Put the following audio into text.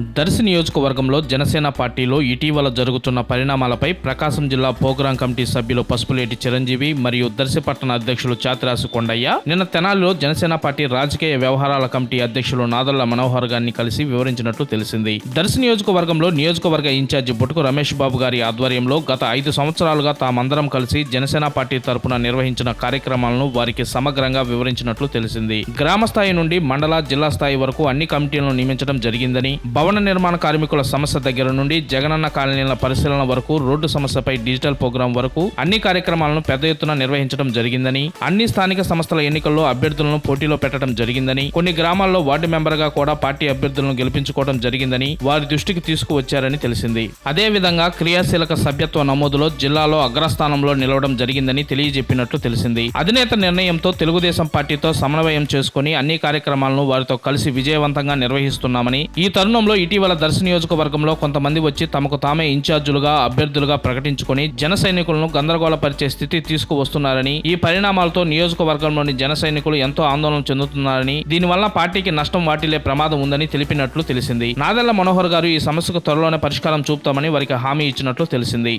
దర్శి నియోజకవర్గంలో జనసేన పార్టీలో ఇటీవల జరుగుతున్న పరిణామాలపై ప్రకాశం జిల్లా పోగ్రాం కమిటీ సభ్యులు పసుపులేటి చిరంజీవి మరియు దర్శిపట్టణ అధ్యక్షులు చాతిరాసు కొండయ్య నిన్న తెనాలిలో జనసేన పార్టీ రాజకీయ వ్యవహారాల కమిటీ అధ్యక్షులు నాదళ్ళ మనోహర్ గారిని కలిసి వివరించినట్లు తెలిసింది. దర్శి నియోజకవర్గంలో నియోజకవర్గ ఇన్ఛార్జి బొట్టుకు రమేష్ బాబు గారి ఆధ్వర్యంలో గత ఐదు సంవత్సరాలుగా తామందరం కలిసి జనసేన పార్టీ తరపున నిర్వహించిన కార్యక్రమాలను వారికి సమగ్రంగా వివరించినట్లు తెలిసింది. గ్రామ స్థాయి నుండి మండల జిల్లా స్థాయి వరకు అన్ని కమిటీలను నియమించడం జరిగిందని భవన నిర్మాణ కార్మికుల సమస్య దగ్గర నుండి జగనన్న కాలనీల పరిశీలన వరకు రోడ్డు సమస్యపై డిజిటల్ ప్రోగ్రాం వరకు అన్ని కార్యక్రమాలను పెద్ద ఎత్తున నిర్వహించడం జరిగిందని అన్ని స్థానిక సంస్థల ఎన్నికల్లో అభ్యర్థులను పోటీలో పెట్టడం జరిగిందని కొన్ని గ్రామాల్లో వార్డు మెంబర్గా కూడా పార్టీ అభ్యర్థులను గెలిపించుకోవడం జరిగిందని వారి దృష్టికి తీసుకువచ్చారని తెలిసింది. అదే విధంగా క్రియాశీలక సభ్యత్వ నమోదులో జిల్లాలో అగ్రస్థానంలో నిలవడం జరిగిందని తెలియజెప్పినట్లు తెలిసింది. అధినేత నిర్ణయంతో తెలుగుదేశం పార్టీతో సమన్వయం చేసుకుని అన్ని కార్యక్రమాలను వారితో కలిసి విజయవంతంగా నిర్వహిస్తున్నామని ఈ తరుణంలో ఇటీవల దర్శ నియోజకవర్గంలో కొంతమంది వచ్చి తమకు తామే ఇన్ఛార్జులుగా అభ్యర్థులుగా ప్రకటించుకొని జన సైనికులను గందరగోళపరిచే స్థితి తీసుకువస్తున్నారని ఈ పరిణామాలతో నియోజకవర్గంలోని జన సైనికులు ఎంతో ఆందోళన చెందుతున్నారని దీనివల్ల పార్టీకి నష్టం వాటిల్లే ప్రమాదం ఉందని తెలిపినట్లు తెలిసింది. నాదెళ్ళ మనోహర్ గారు ఈ సమస్యకు త్వరలోనే పరిష్కారం చూపుతామని వారికి హామీ ఇచ్చినట్లు తెలిసింది.